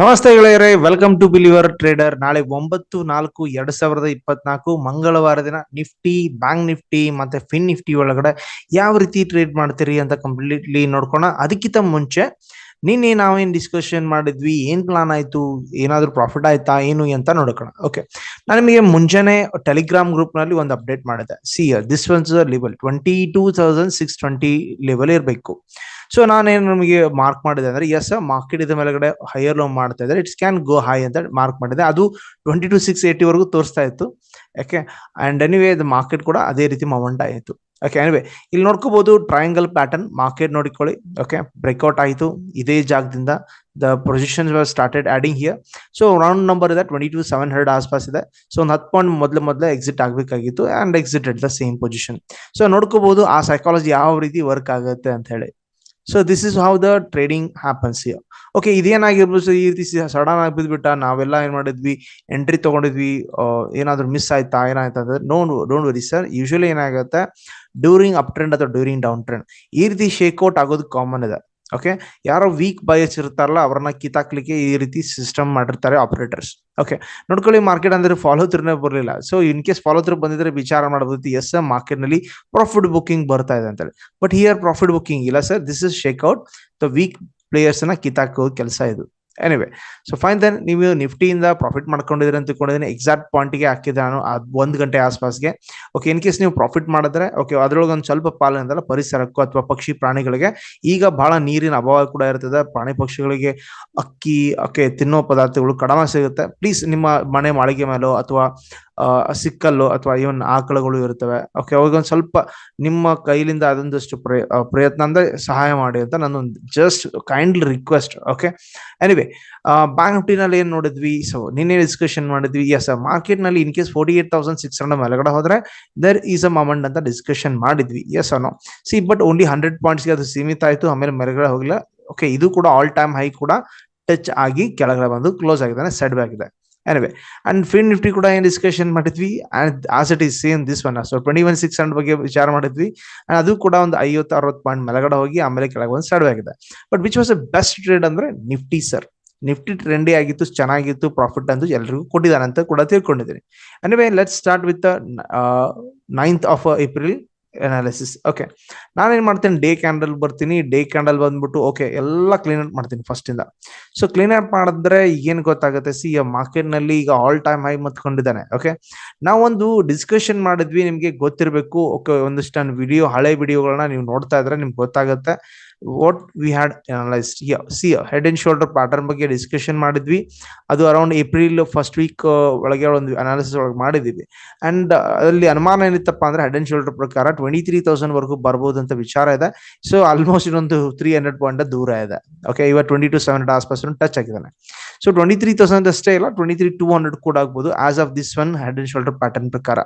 ನಮಸ್ತೆ ಗೆಳೆಯರೇ welcome to believer trader ನಾಳೆ ಒಂಬತ್ತು ನಾಲ್ಕು ಎರಡ್ ಸಾವಿರದ ಇಪ್ಪತ್ನಾಲ್ಕು ಮಂಗಳವಾರ ದಿನ ನಿಫ್ಟಿ ಬ್ಯಾಂಕ್ ನಿಫ್ಟಿ ಮತ್ತೆ ಫಿನ್ ನಿಫ್ಟಿ ಒಳಗಡೆ ಯಾವ ರೀತಿ ಟ್ರೇಡ್ ಮಾಡ್ತೀರಿ ಅಂತ ಕಂಪ್ಲೀಟ್ಲಿ ನೋಡ್ಕೋಣ ಅದಕ್ಕಿಂತ ಮುಂಚೆ ನಿನ್ನೆ ನಾವೇನ್ ಡಿಸ್ಕಷನ್ ಮಾಡಿದ್ವಿ, ಏನ್ ಪ್ಲಾನ್ ಆಯ್ತು, ಏನಾದ್ರೂ ಪ್ರಾಫಿಟ್ ಆಯ್ತಾ, ಏನು ಅಂತ ನೋಡ್ಕೋಣ ಓಕೆ ನಾನು ನಿಮಗೆ ಮುಂಜಾನೆ ಟೆಲಿಗ್ರಾಮ್ ಗ್ರೂಪ್ನಲ್ಲಿ ಒಂದು ಅಪ್ಡೇಟ್ ಮಾಡಿದೆ. See this one's level twenty two thousand six twenty level ಇರಬೇಕು. ಸೊ ನಾನೇನು ನಿಮಗೆ ಮಾರ್ಕ್ ಮಾಡಿದೆ ಅಂದ್ರೆ ಎಸ್ ಮಾರ್ಕೆಟ್ ಇದ ಮೇಲೆಗಡೆ ಹೈಯರ್ ಲೋ ಮಾಡ್ತಾ ಇದ್ದಾರೆ. ಇಟ್ಸ್ ಕ್ಯಾನ್ ಗೋ ಹೈ ಅಂತ ಮಾರ್ಕ್ ಮಾಡಿದೆ. ಅದು ಟ್ವೆಂಟಿ ಟು ಸಿಕ್ಸ್ ಏಯ್ಟಿ ವರೆಗೂ ತೋರಿಸ್ತಾ ಇತ್ತು. ಯಾಕೆ ಅಂಡ್ ಎನಿವೇ ಇದು ಮಾರ್ಕೆಟ್ ಕೂಡ ಅದೇ ರೀತಿ ಮೊಮೆಂಟ್ ಆಯಿತು. ಓಕೆ ಎನಿವೇ ಇಲ್ಲಿ ನೋಡ್ಕೋಬಹುದು ಟ್ರಯಾಂಗಲ್ ಪ್ಯಾಟರ್ನ್ ಮಾರ್ಕೆಟ್ ನೋಡಿಕೊಳ್ಳಿ. ಓಕೆ ಬ್ರೇಕ್ಔಟ್ ಆಯಿತು. ಇದೇ ಜಾಗದಿಂದ the position started adding here so round number ಇದೆ ಟ್ವೆಂಟಿ ಟು ಸೆವೆನ್ ಹಂಡ್ರೆಡ್ ಆಸ್ಪಾಸ್ ಇದೆ. ಸೊ ಒಂದು ಹತ್ತು ಪಾಯಿಂಟ್ ಮೊದಲು ಮೊದಲೇ ಎಕ್ಸಿಟ್ ಆಗಬೇಕಾಗಿತ್ತು and exit at the same position so ನೋಡ್ಕೋಬಹುದು ಆ ಸೈಕಾಲಜಿ ಯಾವ ರೀತಿ ವರ್ಕ್ ಆಗುತ್ತೆ ಅಂತ ಹೇಳಿ. So this is how the trading happens here okay ಇದೇನಾಗಿರ್ಬೋದು? So ಈ ರೀತಿ ಸಡನ್ ಆಗಿ ಬಿದ್ಬಿಟ್ಟ ನಾವೆಲ್ಲ ಏನ್ ಮಾಡಿದ್ವಿ? ಎಂಟ್ರಿ ತಗೊಂಡಿದ್ವಿ. ಏನಾದ್ರು ಮಿಸ್ ಆಯ್ತಾ, ಏನಾಯ್ತಾ ಅಂದ್ರೆ no don't worry sir usually ಏನಾಗುತ್ತೆ? ಡ್ಯೂರಿಂಗ್ ಅಪ್ ಟ್ರೆಂಡ್ ಅಥವಾ ಡ್ಯೂರಿಂಗ್ ಡೌನ್ ಟ್ರೆಂಡ್ ಈ ರೀತಿ ಶೇಕ್ಔಟ್ ಆಗೋದು ಕಾಮನ್ ಇದೆ. ಓಕೆ ಯಾರೋ ವೀಕ್ ಬಯಸ್ ಇರ್ತಾರಲ್ಲ, ಅವ್ರನ್ನ ಕಿತ್ತಾಕ್ಲಿಕ್ಕೆ ಈ ರೀತಿ ಸಿಸ್ಟಮ್ ಮಾಡಿರ್ತಾರೆ ಆಪರೇಟರ್ಸ್ ಓಕೆ ನೋಡ್ಕೊಳ್ಳಿ ಮಾರ್ಕೆಟ್ ಅಂದ್ರೆ ಫಾಲೋ ತ್ರೂನೇ ಬರಲಿಲ್ಲ. So in case follow through ಬಂದಿದ್ರೆ ವಿಚಾರ ಮಾಡಬಹುದು ಎಸ್ ಮಾರ್ಕೆಟ್ನಲ್ಲಿ ಪ್ರಾಫಿಟ್ ಬುಕಿಂಗ್ ಬರ್ತಾ ಇದೆ ಅಂತೇಳಿ. ಬಟ್ ಹಿಯರ್ ಪ್ರಾಫಿಟ್ ಬುಕಿಂಗ್ ಇಲ್ಲ sir this is shakeout the weak ಪ್ಲೇಯರ್ಸ್ನ ಕಿತ್ತಾಕೋ ಕೆಲಸ ಇದು. ಎನಿವೆ ಸೊ ಫೈನ್ ದೆನ್ ನೀವು ನಿಫ್ಟಿಯಿಂದ ಪ್ರಾಫಿಟ್ ಮಾಡ್ಕೊಂಡಿದ್ರೆ ಅಂತ ತಿಳ್ಕೊಂಡಿದ್ದೀನಿ. ಎಕ್ಸಾಕ್ಟ್ ಪಾಯಿಂಟ್ಗೆ ಹಾಕಿದೆ ನಾನು ಒಂದು ಗಂಟೆ ಆಸ್ಪಾಸ್ಗೆ. ಓಕೆ ಇನ್ ಕೇಸ್ ನೀವು ಪ್ರಾಫಿಟ್ ಮಾಡಿದ್ರೆ ಓಕೆ ಅದರೊಳಗೆ ಒಂದು ಸ್ವಲ್ಪ ಪಾಲನೆದಲ್ಲ ಪರಿಸರಕ್ಕೂ ಅಥವಾ ಪಕ್ಷಿ ಪ್ರಾಣಿಗಳಿಗೆ ಈಗ ಬಹಳ ನೀರಿನ ಅಭಾವ ಕೂಡ ಇರ್ತದೆ ಪ್ರಾಣಿ ಪಕ್ಷಿಗಳಿಗೆ ಅಕ್ಕಿ ಓಕೆ ತಿನ್ನೋ ಪದಾರ್ಥಗಳು ಕಡಿಮೆ ಸಿಗುತ್ತೆ. ಪ್ಲೀಸ್ ನಿಮ್ಮ ಮನೆ ಮಾಳಿಗೆ ಮೇಲೋ ಅಥವಾ ಸಿಕ್ಕಲ್ಲು ಅಥವಾ ಇವನ್ ಆಕಳುಗಳು ಇರ್ತವೆ ಓಕೆ ಅವಾಗೊಂದು ಸ್ವಲ್ಪ ನಿಮ್ಮ ಕೈಲಿಂದ ಅದೊಂದಷ್ಟು ಪ್ರಯತ್ನ ಅಂದ್ರೆ ಸಹಾಯ ಮಾಡಿ ಅಂತ ನಾನೊಂದು just kindly request okay anyway bank ನಿಫ್ಟಿನಲ್ಲಿ ಏನ್ ನೋಡಿದ್ವಿ? ಸೊ ನಿನ್ನೆ ಡಿಸ್ಕಷನ್ ಮಾಡಿದ್ವಿ. ಎಸ್ ಮಾರ್ಕೆಟ್ನಲ್ಲಿ in case forty eight thousand six hundred ಮೇಲೆಗಡೆ ಹೋದ್ರೆ ದರ್ ಈಸ್ ಅ ಮೊಮೆಂಟ್ ಅಂತ ಡಿಸ್ಕಷನ್ ಮಾಡಿದ್ವಿ. ಎಸ್ ಅನ್ನೋ ಸಿ ಬಟ್ ಓನ್ಲಿ ಹಂಡ್ರೆಡ್ ಪಾಯಿಂಟ್ಸ್ಗೆ ಅದು ಸೀಮಿತ ಆಯ್ತು. ಆಮೇಲೆ ಮೇಲೆಗಡೆ ಹೋಗಿಲ್ಲ. ಓಕೆ ಇದು ಕೂಡ ಆಲ್ ಟೈಮ್ ಹೈ ಕೂಡ ಟಚ್ ಆಗಿ ಕೆಳಗಡೆ ಬಂದು ಕ್ಲೋಸ್ ಆಗಿದೆ ಸೆಡ್ ಆಗಿದೆ. ಎನಿವೆ ಅಂಡ್ ಫಿನ್ ನಿಫ್ಟಿ ಕೂಡ ಏನು ಡಿಸ್ಕಷನ್ ಮಾಡಿದ್ವಿ? And as it is same this one so twenty one six hundred ಬಗ್ಗೆ ವಿಚಾರ ಮಾಡಿದ್ವಿ. ಅಂಡ್ ಅದು ಕೂಡ ಒಂದು ಐವತ್ತು, ಅರವತ್ತು ಪಾಯಿಂಟ್ ಮೇಲಗಡೆ ಹೋಗಿ ಆಮೇಲೆ ಕೆಳಗೆ ಒಂದು ಸ್ಟಾರ್ಟ್ ಆಗಿದೆ. But which was a best trade ಅಂದ್ರೆ ನಿಫ್ಟಿ ಸರ್ ನಿಫ್ಟಿ ಟ್ರೆಂಡಿ ಆಗಿತ್ತು, ಚೆನ್ನಾಗಿತ್ತು ಪ್ರಾಫಿಟ್ ಅಂತ ಎಲ್ರಿಗೂ ಕೊಟ್ಟಿದ್ದಾರೆ ಅಂತ ಕೂಡ ತಿಳ್ಕೊಂಡಿದ್ದೀನಿ. Anyway let start with ninth of April analysis okay ನಾನೇನ್ ಮಾಡ್ತೀನಿ? ಡೇ ಕ್ಯಾಂಡಲ್ ಬರ್ತೀನಿ. ಡೇ ಕ್ಯಾಂಡಲ್ ಬಂದ್ಬಿಟ್ಟು ಓಕೆ ಎಲ್ಲ ಕ್ಲೀನ್ ಅಪ್ ಮಾಡ್ತೀನಿ ಫಸ್ಟ್ ಇಂದ ಸೊ ಕ್ಲೀನ್ ಅಪ್ ಮಾಡಿದ್ರೆ ಏನ್ ಗೊತ್ತಾಗುತ್ತೆ? ಸಿ ಮಾರ್ಕೆಟ್ನಲ್ಲಿ ಈಗ ಆಲ್ ಟೈಮ್ ಹೈ ಮತ್ಕೊಂಡಿದ್ದಾನೆ ಓಕೆ ನಾವೊಂದು ಡಿಸ್ಕಷನ್ ಮಾಡಿದ್ವಿ, ನಿಮ್ಗೆ ಗೊತ್ತಿರಬೇಕು. ಓಕೆ ಒಂದಿಷ್ಟು ವಿಡಿಯೋ ಹಳೆ ವಿಡಿಯೋಗಳನ್ನ ನೀವು ನೋಡ್ತಾ ಇದ್ರೆ ನಿಮ್ಗೆ ಗೊತ್ತಾಗುತ್ತೆ. What we had analyse see head and shoulder pattern ಬಗ್ಗೆ ಡಿಸ್ಕಷನ್ ಮಾಡಿದ್ವಿ. ಅದು ಅರೌಂಡ್ ಏಪ್ರಿಲ್ ಫಸ್ಟ್ ವೀಕ್ ಒಳಗೆ ಒಂದು ಅನಾಲಿಸಿಸ್ ಒಳಗೆ ಮಾಡಿದ್ವಿ ಅಂಡ್ ಅಲ್ಲಿ ಅನುಮಾನ ಏನಿತ್ತಪ್ಪ ಅಂದ್ರೆ ಹೆಡ್ ಅಂಡ್ ಶೋಲ್ಡರ್ ಪ್ರಕಾರ ಟ್ವೆಂಟಿ ತ್ರೀ ತೌಸಂಡ್ ವರ್ಗೂ ಬರ್ಬೋದು ಅಂತ ವಿಚಾರ ಇದೆ. ಸೊ ಆಲ್ಮೋಸ್ಟ್ ಇನ್ನೊಂದು ತ್ರೀ ಹಂಡ್ರೆಡ್ ಪಾಯಿಂಟ್ ದೂರ ಇದೆ. ಓಕೆ ಇವಾಗ ಟ್ವೆಂಟಿ ಟು ಸೆವೆನ್ ಆಸ್ಪಾಸ್ ಟಚ್ ಆಗಿದ್ದಾನೆ. ಸೊ ಟ್ವೆಂಟಿ ತ್ರೀ ತೌಸಂಡ್ ಅಷ್ಟೇ ಇಲ್ಲ. ಟ್ವೆಂಟಿ ತ್ರೀ ಟೂ ಹಂಡ್ರೆಡ್ ಕೂಡ ಆಗ್ಬೋದು. As of this one head and shoulder pattern ಪ್ರಕಾರ.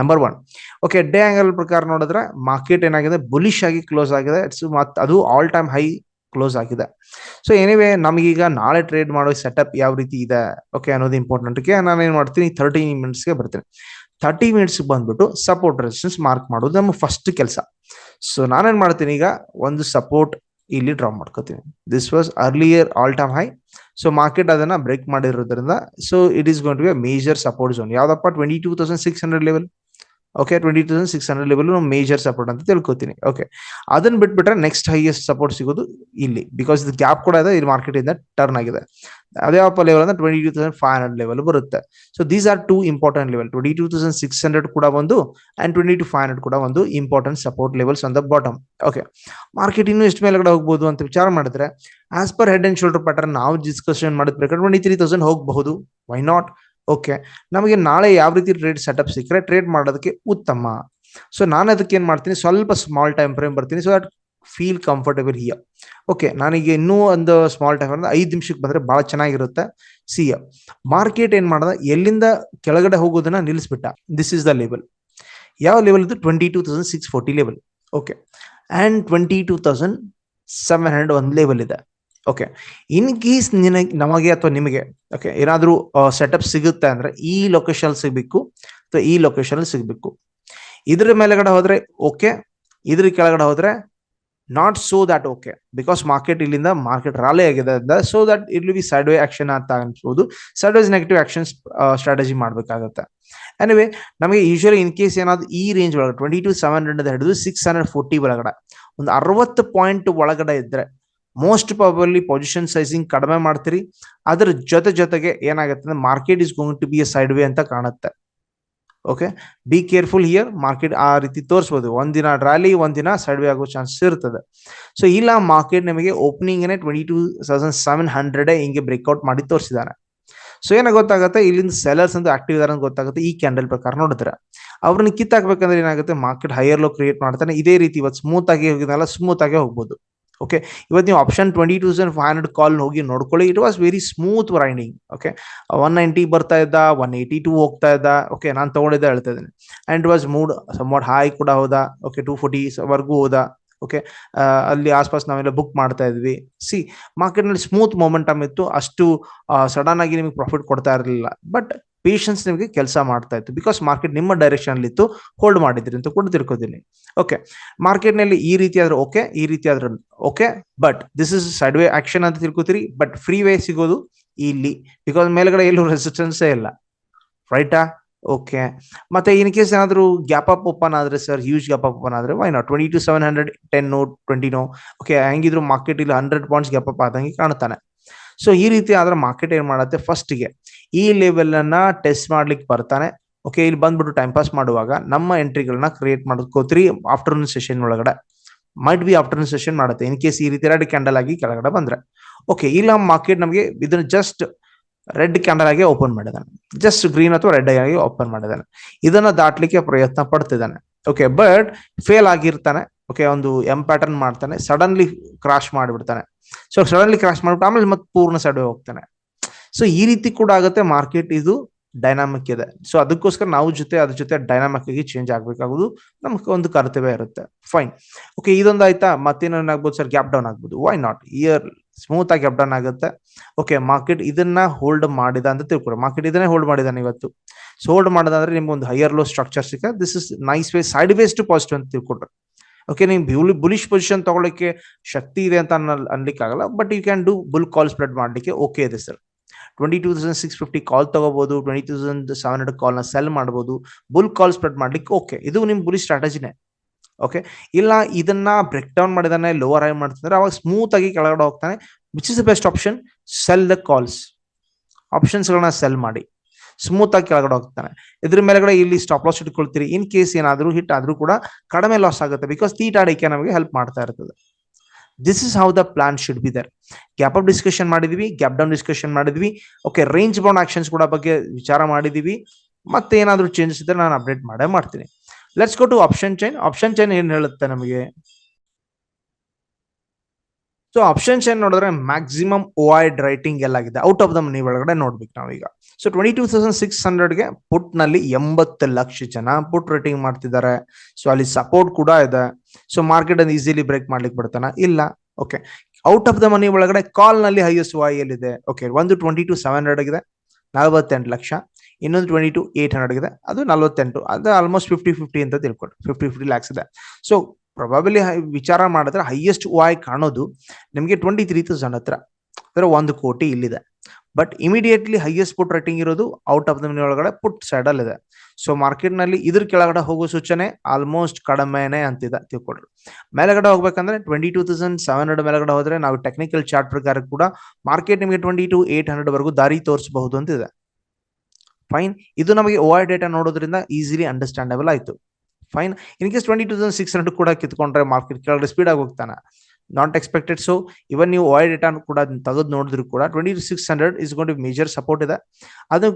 Number one okay day angle ಪ್ರಕಾರ ನೋಡಿದ್ರೆ ಮಾರ್ಕೆಟ್ ಏನಾಗಿದೆ? ಬುಲಿಶ್ ಆಗಿ ಕ್ಲೋಸ್ ಆಗಿದೆ. ಇಟ್ಸ್ ಮತ್ತೆ ಅದು ಆಲ್ ಟೈಮ್ ಹೈ ಕ್ಲೋಸ್ ಆಗಿದೆ. ಸೊ ಏನಿವೆ ನಮಗೀಗ ನಾಳೆ ಟ್ರೇಡ್ ಮಾಡೋ ಸೆಟಪ್ ಯಾವ ರೀತಿ ಇದೆ? ಓಕೆ ಅನ್ನೋದು ಇಂಪಾರ್ಟೆಂಟ್ ನಾನು ಏನು ಮಾಡ್ತೀನಿ? ತರ್ಟಿ ಮಿನಿಟ್ಸ್ಗೆ ಬರ್ತೀನಿ. ತರ್ಟಿ ಮಿನಿಟ್ಸ್ ಬಂದ್ಬಿಟ್ಟು ಸಪೋರ್ಟ್ ರೆಸಿಸ್ಟೆನ್ಸ್ ಮಾರ್ಕ್ ಮಾಡೋದು ನಮ್ಮ ಫಸ್ಟ್ ಕೆಲಸ. ಸೊ ನಾನೇನು ಮಾಡ್ತೀನಿ ಈಗ? ಒಂದು ಸಪೋರ್ಟ್ ಇಲ್ಲಿ ಡ್ರಾ ಮಾಡ್ಕೋತೀವಿ this was earlier all time high so market ಅದನ್ನ ಬ್ರೇಕ್ ಮಾಡಿರೋದ್ರಿಂದ so it is gone to be major support zone ಯಾವ್ದಪ್ಪ? Twenty two thousand six hundred level okay twenty thousand six hundred level major support ಅಂತ ತಿಳ್ಕೊತೀನಿ. Okay ಅದನ್ನ ಬಿಟ್ಬಿಟ್ರೆ next highest support ಸಿಗೋದು ಇಲ್ಲಿ because ಇದು ಗ್ಯಾಪ್ ಕೂಡ ಇದೆ, ಇಲ್ಲಿ ಮಾರ್ಕೆಟ್ ಇಂದ ಟರ್ನ್ ಆಗಿದೆ. ಅದೇ ಯಾವ ಲೆವೆಲ್ ಅಂದ್ರೆ twenty two thousand five hundred level ಬರುತ್ತೆ. So these are two important level twenty two thousand six hundred ಕೂಡ ಒಂದು and twenty two five hundred ಕೂಡ ಒಂದು important support levels on the bottom okay market ಇನ್ನೂ ಎಷ್ಟು ಮೇಲೆಗಡೆ ಹೋಗ್ಬೋದು ಅಂತ ವಿಚಾರ ಮಾಡಿದ್ರೆ as per head and shoulder pattern ನಾವು ಡಿಸ್ಕಷನ್ ಮಾಡಿದ ಪ್ರಕಾರ ಟ್ವೆಂಟಿ ತ್ರೀ ತೌಸಂಡ್ ಹೋಗಬಹುದು. ವೈ ನಾಟ್ ಓಕೆ ನಮಗೆ ನಾಳೆ ಯಾವ ರೀತಿ ಟ್ರೇಡ್ ಸೆಟಪ್ ಸಿಕ್ಕರೆ ಟ್ರೇಡ್ ಮಾಡೋದಕ್ಕೆ ಉತ್ತಮ. ಸೊ ನಾನು ಅದಕ್ಕೆ ಏನು ಮಾಡ್ತೀನಿ? ಸ್ವಲ್ಪ ಸ್ಮಾಲ್ ಟೈಮ್ ಫ್ರೇಮ್ ಬರ್ತೀನಿ. So that feel comfortable here okay ನನಗೆ ಇನ್ನೂ ಒಂದು ಸ್ಮಾಲ್ ಟೈಮ್ ಅಂದ್ರೆ ಐದು ನಿಮಿಷಕ್ಕೆ ಬಂದ್ರೆ ಬಹಳ ಚೆನ್ನಾಗಿರುತ್ತೆ. ಸಿಯ ಮಾರ್ಕೆಟ್ ಏನು ಮಾಡದ? ಎಲ್ಲಿಂದ ಕೆಳಗಡೆ ಹೋಗೋದನ್ನ ನಿಲ್ಲಿಸ್ಬಿಟ್ಟ. ದಿಸ್ ಇಸ್ ದ ಲೆವೆಲ್ ಯಾವ ಲೆವೆಲ್ ಇದು? Twenty two thousand six forty level okay and twenty two thousand seven hundred ಒಂದು ಲೆವೆಲ್ ಇದೆ. ಓಕೆ ಇನ್ ಕೇಸ್ ನಿನಗೆ, ನಮಗೆ ಅಥವಾ ನಿಮಗೆ ಓಕೆ ಏನಾದರೂ ಸೆಟಪ್ ಸಿಗುತ್ತೆ ಅಂದ್ರೆ ಈ ಲೊಕೇಶನ್ ಸಿಗಬೇಕು, ಅಥವಾ ಈ ಲೊಕೇಶನ್ ಸಿಗಬೇಕು. ಇದ್ರ ಮೇಲೆಗಡೆ ಹೋದ್ರೆ ಓಕೆ ಇದ್ರ ಕೆಳಗಡೆ ಹೋದ್ರೆ not so that okay because market ಇಲ್ಲಿಂದ ಮಾರ್ಕೆಟ್ ರಾಲಿ ಆಗಿದೆ so that it be side way action ಅಂತ ಅನ್ಸ್ಬೋದು side wise negative action strategy ಮಾಡಬೇಕಾಗುತ್ತೆ. ಎನಿವೆ ನಮಗೆ ಯೂಶಲಿ ಇನ್ ಕೇಸ್ ಏನಾದ್ರು ಈ ರೇಂಜ್ ಒಳಗಡೆ ಟ್ವೆಂಟಿ ಟು ಸೆವೆನ್ ಹಂಡ್ರೆಡ್ ಹಿಡಿದು ಸಿಕ್ಸ್ ಹಂಡ್ರೆಡ್ ಫೋರ್ಟಿ ಒಳಗಡೆ, ಒಂದು ಅರವತ್ತು ಪಾಯಿಂಟ್ ಒಳಗಡೆ ಇದ್ರೆ ಮೋಸ್ಟ್ ಪ್ರಾಬಲಿ ಪೊಸಿಷನ್ ಸೈಜಿಂಗ್ ಕಡಿಮೆ ಮಾಡ್ತೀರಿ. ಅದ್ರ ಜೊತೆ ಜೊತೆಗೆ ಏನಾಗುತ್ತೆ ಅಂದ್ರೆ market is going to be a side way ಅಂತ ಕಾಣುತ್ತೆ. Okay be careful here market ಆ ರೀತಿ ತೋರಿಸಬಹುದು ಒಂದಿನ ರ್ಯಾಲಿ ಒಂದಿನ ಸೈಡ್ ವೇ ಆಗೋ ಚಾನ್ಸಸ್ ಇರ್ತದೆ. ಸೊ ಇಲ್ಲ ಮಾರ್ಕೆಟ್ ನಿಮಗೆ opening twenty two thousand seven hundred ಹಿಂಗೆ ಬ್ರೇಕ್ಔಟ್ ಮಾಡಿ ತೋರಿಸಿದ್ದಾನೆ ಸೊ ಏನಾಗ ಗೊತ್ತಾಗುತ್ತೆ? ಇಲ್ಲಿಂದ ಸೆಲರ್ಸ್ ಅಂತ ಆಕ್ಟಿವ್ ಇದಾರೆ ಅಂತ ಗೊತ್ತಾಗುತ್ತೆ. ಈ ಕ್ಯಾಂಡಲ್ ಪ್ರಕಾರ ನೋಡಿದ್ರೆ. ಅವ್ರನ್ನ ಕಿತ್ತಾಕ್ಬೇಕಂದ್ರೆ ಏನಾಗುತ್ತೆ? ಮಾರ್ಕೆಟ್ ಹೈಯರ್ ಲೋ ಕ್ರಿಯೇಟ್ ಮಾಡ್ತಾನೆ. ಇದೇ ರೀತಿ ಇವತ್ತು ಸ್ಮೂತ್ ಆಗಿ ಹೋಗಿದ್ನಲ್ಲ ಸ್ಮೂತ್ ಆಗಿ ಹೋಗ್ಬೋದು. ಓಕೆ ಇವತ್ತು ನೀವು option twenty thousand five hundred call ಹೋಗಿ ನೋಡ್ಕೊಳ್ಳಿ. It was very smooth riding okay one ninety ಬರ್ತಾ ಇದ್ದ ಒನ್ ಏಯ್ಟಿ ಟೂ ಹೋಗ್ತಾ ಇದ್ದ. ಓಕೆ ನಾನು ತಗೊಂಡಿದ್ದೆ ಹೇಳ್ತಾ ಇದ್ದೀನಿ. And it was moved somewhat high ಕೂಡ ಹೋದ. ಓಕೆ ಟೂ ಫೋರ್ಟಿ ವರ್ಗೂ ಹೋದ. ಓಕೆ ಅಲ್ಲಿ ಆಸ್ಪಾಸ್ ನಾವೆಲ್ಲ ಬುಕ್ ಮಾಡ್ತಾ ಇದ್ವಿ. ಸಿ ಮಾರ್ಕೆಟ್ನಲ್ಲಿ ಸ್ಮೂತ್ ಮೊಮೆಂಟಮ್ ಇತ್ತು. ಅಷ್ಟು ಸಡನ್ ಆಗಿ ನಿಮಗೆ ಪ್ರಾಫಿಟ್ ಕೊಡ್ತಾ ಇರಲಿಲ್ಲ. ಬಟ್ ಪೇಷನ್ಸ್ ನಿಮಗೆ ಕೆಲಸ ಮಾಡ್ತಾ ಇತ್ತು. ಬಿಕಾಸ್ ಮಾರ್ಕೆಟ್ ನಿಮ್ಮ ಡೈರೆಕ್ಷನ್ ಅಲ್ಲಿ ಇತ್ತು ಹೋಲ್ಡ್ ಮಾಡಿದ್ರಿ ಅಂತ ಕೂಡ ತಿಳ್ಕೊತೀನಿ. ಓಕೆ ಮಾರ್ಕೆಟ್ನಲ್ಲಿ ಈ ರೀತಿ ಆದ್ರೆ ಓಕೆ ಈ ರೀತಿ ಆದ್ರೆ okay but this is side way action ಅಂತ ತಿಳ್ಕೊತೀರಿ. ಬಟ್ ಫ್ರೀ ವೇ ಸಿಗೋದು ಇಲ್ಲಿ. ಬಿಕಾಸ್ ಮೇಲ್ಗಡೆ ಎಲ್ಲೂ ರೆಸಿಸ್ಟೆನ್ಸೇ ಇಲ್ಲ. ರೈಟಾ ಓಕೆ ಮತ್ತೆ ಇನ್ ಕೇಸ್ ಏನಾದರೂ ಗ್ಯಾಪ್ ಅಪ್ ಓಪನ್ ಆದ್ರೆ sir huge gap up open ಆದ್ರೆ why not twenty two seven hundred ten no twenty no okay ಹೆಂಗಿದ್ರು ಮಾರ್ಕೆಟ್ ಇಲ್ಲಿ ಹಂಡ್ರೆಡ್ ಪಾಯಿಂಟ್ಸ್ ಗ್ಯಾಪ್ ಅಪ್ ಆದಂಗೆ ಕಾಣ್ತಾನೆ ಸೊ ಈ ರೀತಿ ಆದ್ರೆ ಮಾರ್ಕೆಟ್ ಏನ್ ಮಾಡುತ್ತೆ? ಫಸ್ಟ್ಗೆ ಈ ಲೆವೆಲ್ ಅನ್ನ ಟೆಸ್ಟ್ ಮಾಡ್ಲಿಕ್ಕೆ ಬರ್ತಾನೆ. ಓಕೆ ಇಲ್ಲಿ ಬಂದ್ಬಿಟ್ಟು ಟೈಮ್ ಪಾಸ್ ಮಾಡುವಾಗ ನಮ್ಮ ಎಂಟ್ರಿಗಳನ್ನ ಕ್ರಿಯೇಟ್ ಮಾಡ್ಕೋತೀರಿ ಆಫ್ಟರ್ನೂನ್ ಸೆಷನ್ ಒಳಗಡೆ. ಮೈಟ್ ಬಿ ಆಫ್ಟರ್ನೂನ್ ಸೆಷನ್ ಮಾಡುತ್ತೆ. ಇನ್ ಕೇಸ್ ಈ ರೀತಿ ರೆಡ್ ಕ್ಯಾಂಡಲ್ ಆಗಿ ಕೆಳಗಡೆ ಬಂದ್ರೆ. ಓಕೆ ಇಲ್ಲ ಮಾರ್ಕೆಟ್ ನಮಗೆ ಇದನ್ನ ಜಸ್ಟ್ ರೆಡ್ ಕ್ಯಾಂಡಲ್ ಆಗಿ ಓಪನ್ ಮಾಡಿದಾನೆ. ಜಸ್ಟ್ ಗ್ರೀನ್ ಅಥವಾ ರೆಡ್ ಆಗಿ ಓಪನ್ ಮಾಡಿದಾನೆ. ಇದನ್ನ ದಾಟ್ಲಿಕ್ಕೆ ಪ್ರಯತ್ನ ಪಡ್ತಿದ್ದಾನೆ ಓಕೆ ಬಟ್ ಫೇಲ್ ಆಗಿರ್ತಾನೆ. ಓಕೆ ಒಂದು ಎಂ ಪ್ಯಾಟರ್ನ್ ಮಾಡ್ತಾನೆ. ಸಡನ್ಲಿ ಕ್ರಾಶ್ ಮಾಡಿಬಿಡ್ತಾನೆ. ಸೊ ಸಡನ್ಲಿ ಕ್ರಾಶ್ ಮಾಡ್ಬಿಟ್ಟು ಆಮೇಲೆ ಮತ್ತೆ ಪೂರ್ಣ ಸೈಡ್ ಹೋಗ್ತಾನೆ. ಸೊ ಈ ರೀತಿ ಕೂಡ ಆಗುತ್ತೆ. ಮಾರ್ಕೆಟ್ ಇದು ಡೈನಾಮಿಕ್ ಇದೆ. ಸೊ ಅದಕ್ಕೋಸ್ಕರ ನಾವು ಜೊತೆ, ಅದ್ರ ಜೊತೆ ಡೈನಾಮಿಕ್ ಆಗಿ ಚೇಂಜ್ ಆಗ್ಬೇಕಾಗುದು. ನಮ್ಗೆ ಒಂದು ಕರ್ತವ್ಯ ಇರುತ್ತೆ. ಫೈನ್ ಓಕೆ ಇದೊಂದು ಆಯ್ತಾ? ಮತ್ತೇನಾಗ್ಬೋದು ಸರ್? ಗ್ಯಾಪ್ ಡೌನ್ ಆಗ್ಬೋದು. ವೈ ನಾಟ್ ಇಯರ್ ಸ್ಮೂತ್ ಆಗಿ ಗ್ಯಾಪ್ ಡೌನ್ ಆಗುತ್ತೆ. ಓಕೆ ಮಾರ್ಕೆಟ್ ಇದನ್ನ ಹೋಲ್ಡ್ ಮಾಡಿದ ಅಂತ ತಿಳ್ಕೊಡಿ ಮಾರ್ಕೆಟ್ ಇದನ್ನೇ ಹೋಲ್ಡ್ ಮಾಡಿದಾನೆ ಇವತ್ತು. ಸೊ ಹೋಲ್ಡ್ ಮಾಡೋದಂದ್ರೆ ನಿಮ್ಗೆ ಒಂದು ಹೈಯರ್ ಲೋ ಸ್ಟ್ರಕ್ಚರ್ ಸಿಕ್ಕ this is nice way sideways to positive ಅಂತ ತಿಳ್ಕೊಟ್ರೆ ಓಕೆ ನಿಮ್ಗೆ ಬುಲಿಶ್ ಪೊಸಿಷನ್ ತಗೊಳ್ಳಿಕ್ಕೆ ಶಕ್ತಿ ಇದೆ ಅಂತ ಅನ್ಲಿಕ್ಕೆ ಆಗಲ್ಲ but you can do bull call spread ಮಾಡ್ಲಿಕ್ಕೆ ಓಕೆ ಇದೆ sir. Twenty two thousand six fifty call ತಗೋಬಹುದು ಟ್ವೆಂಟಿ ತೌಸಂಡ್ ಸೆವೆನ್ ಹಂಡ್ರೆಡ್ ಕಾಲ್ನ ಸೆಲ್ ಮಾಡಬಹುದು ಬುಲ್ ಕಾಲ್ ಸ್ಪ್ರೆಡ್ ಮಾಡ್ಲಿಕ್ಕೆ ಓಕೆ ಇದು ನಿಮ್ ಬುಲಿ ಸ್ಟ್ರಾಟಜಿನೇ ಓಕೆ ಇಲ್ಲ, ಇದನ್ನ ಬ್ರೇಕ್ ಡೌನ್ ಮಾಡಿದಾನೆ ಲೋವರ್ ಆಗಿ ಮಾಡ್ತಿದ್ರೆ ಅವಾಗ ಸ್ಮೂತ್ ಆಗಿ ಕೆಳಗಡೆ ಹೋಗ್ತಾನೆ which is the best option sell the calls options ಗಳನ್ನ ಸೆಲ್ ಮಾಡಿ. ಸ್ಮೂತ್ ಆಗಿ ಕೆಳಗಡೆ ಹೋಗ್ತಾನೆ. ಇದ್ರ ಮೇಲೆಗಡೆ ಇಲ್ಲಿ ಸ್ಟಾಪ್ ಲಾಸ್ ಇಟ್ಕೊಳ್ತೀರಿ. ಇನ್ ಕೇಸ್ ಏನಾದರೂ ಹಿಟ್ ಆದ್ರೂ ಕೂಡ ಕಡಿಮೆ ಲಾಸ್ ಆಗುತ್ತೆ ಬಿಕಾಸ್ ತೀಟ್ ಆಡಿಕೆ ನಮಗೆ ಹೆಲ್ಪ್ ಮಾಡ್ತಾ ಇರ್ತದೆ. This is how the plan should be there gap up discussion ಮಾಡಿದ್ವಿ ಗ್ಯಾಪ್ ಡೌನ್ ಡಿಸ್ಕಷನ್ ಮಾಡಿದ್ವಿ. ಓಕೆ ರೇಂಜ್ ಬೌಂಡ್ ಆಕ್ಷನ್ಸ್ ಕೂಡ ಬಗ್ಗೆ ವಿಚಾರ ಮಾಡಿದೀವಿ. ಮತ್ತೆ ಏನಾದರೂ ಚೇಂಜಸ್ ಇದ್ರೆ ನಾನು ಅಪ್ಡೇಟ್ ಮಾಡೇ ಮಾಡ್ತೀನಿ. Let's go to option chain option chain ಏನು ಹೇಳುತ್ತೆ ನಮಗೆ? ಸೊ ಆಪ್ಷನ್ ಚೈನ್ ನೋಡಿದ್ರೆ ಮ್ಯಾಕ್ಸಿಮಮ್ ಓವೈಡ್ ರೈಟಿಂಗ್ ಎಲ್ಲಾಗಿದೆ ಔಟ್ ಆಫ್ ದ ಮನಿ ಒಳಗಡೆ ನೋಡ್ಬೇಕು ನಾವೀಗ. So twenty two thousand six ಹಂಡ್ರೆಡ್ಗೆ ಪುಟ್ನಲ್ಲಿ ಎಂಬತ್ತು ಲಕ್ಷ ಜನ ಪುಟ್ ರೈಟಿಂಗ್ ಮಾಡ್ತಿದ್ದಾರೆ. ಸೊ ಅಲ್ಲಿ ಸಪೋರ್ಟ್ ಕೂಡ ಇದೆ. ಸೊ ಮಾರ್ಕೆಟ್ ಅನ್ನು ಈಸಿಲಿ ಬ್ರೇಕ್ ಮಾಡ್ಲಿಕ್ಕೆ ಬಿಡ್ತಾನ ಇಲ್ಲ. Okay out of the money ಒಳಗಡೆ ಕಾಲ್ನಲ್ಲಿ ಹೈಯೆಸ್ಟ್ ವೈ ಎಲ್ಲಿದೆ ಓಕೆ ಒಂದು ಟ್ವೆಂಟಿ ಟು ಸೆವೆನ್ ಹಂಡ್ರೆಡ್ ಆಗಿದೆ. ನಲವತ್ತೆಂಟು ಲಕ್ಷ. ಇನ್ನೊಂದು ಟ್ವೆಂಟಿ ಟು ಏಟ್ ಹಂಡ್ರೆಡ್ ಆಗಿದೆ. ಅದು ನಲವತ್ತೆಂಟು. ಅದು ಆಲ್ಮೋಸ್ಟ್ ಫಿಫ್ಟಿ ಫಿಫ್ಟಿ ಅಂತ ತಿಳ್ಕೊಂಡು ಫಿಫ್ಟಿ ಫಿಫ್ಟಿ ಲ್ಯಾಕ್ಸ್ ಇದೆ ಸೊ ಪ್ರೊಬಾಬಲಿ ವಿಚಾರ ಮಾಡಿದ್ರೆ ಹೈಯೆಸ್ಟ್ ವಾಯ್ ಕಾಣೋದು ನಿಮಗೆ ಟ್ವೆಂಟಿ ತ್ರೀ ತೌಸಂಡ್ ಹತ್ರ. ಅಂದರೆ ಒಂದು ಕೋಟಿ ಇಲ್ಲಿದೆ. But immediately highest put rating ಇರೋದು ಔಟ್ ಆಫ್ ದ ಮನಿ ಒಳಗಡೆ ಪುಟ್ ಸೈಡ್ ಅಲ್ಲಿ ಇದೆ ಸೊ ಮಾರ್ಕೆಟ್ನಲ್ಲಿ ಇದ್ರ ಕೆಳಗಡೆ ಹೋಗೋ ಸೂಚನೆ ಆಲ್ಮೋಸ್ಟ್ ಕಡಿಮೆನೆ ಅಂತಿದೆ ತಿಳ್ಕೊಡ್ರಿ ಮೇಲೆಗಡೆ ಹೋಗ್ಬೇಕಂದ್ರೆ twenty two thousand seven hundred ಮೇಲೆಗಡೆ ಹೋದ್ರೆ ನಾವು ಟೆಕ್ನಿಕಲ್ ಚಾರ್ಟ್ ಪ್ರಕಾರ ಕೂಡ ಮಾರ್ಕೆಟ್ ನಿಮಗೆ ಟ್ವೆಂಟಿ ಟು ಏಟ್ ಹಂಡ್ರೆಡ್ ವರೆಗೂ ದಾರಿ ತೋರಿಸಬಹುದು ಅಂತಿದೆ. ಫೈನ್ ಇದು ನಮಗೆ ಓ ಡೇಟಾ ನೋಡೋದ್ರಿಂದ ಈಸಿಲಿ ಅಂಡರ್ಸ್ಟ್ಯಾಂಡಬಲ್ ಆಯ್ತು. Fine in case twenty two thousand six hundred ಕೂಡ ಕಿತ್ಕೊಂಡ್ರೆ ಮಾರ್ಕೆಟ್ ಕೆಳಗಡೆ ಸ್ಪೀಡ್ ಆಗಿ ಹೋಗ್ತಾನೆ. ನಾಟ್ ಎಕ್ಸ್ಪೆಕ್ಟೆಡ್ ಸೊ ಇವನ್ ನೀವು ಆಯಿಲ್ ಡೇಟಾ ಕೂಡ ತೆಗೆದು ನೋಡಿದ್ರು ಕೂಡ twenty six hundred is gone major support ಇದೆ. ಅದು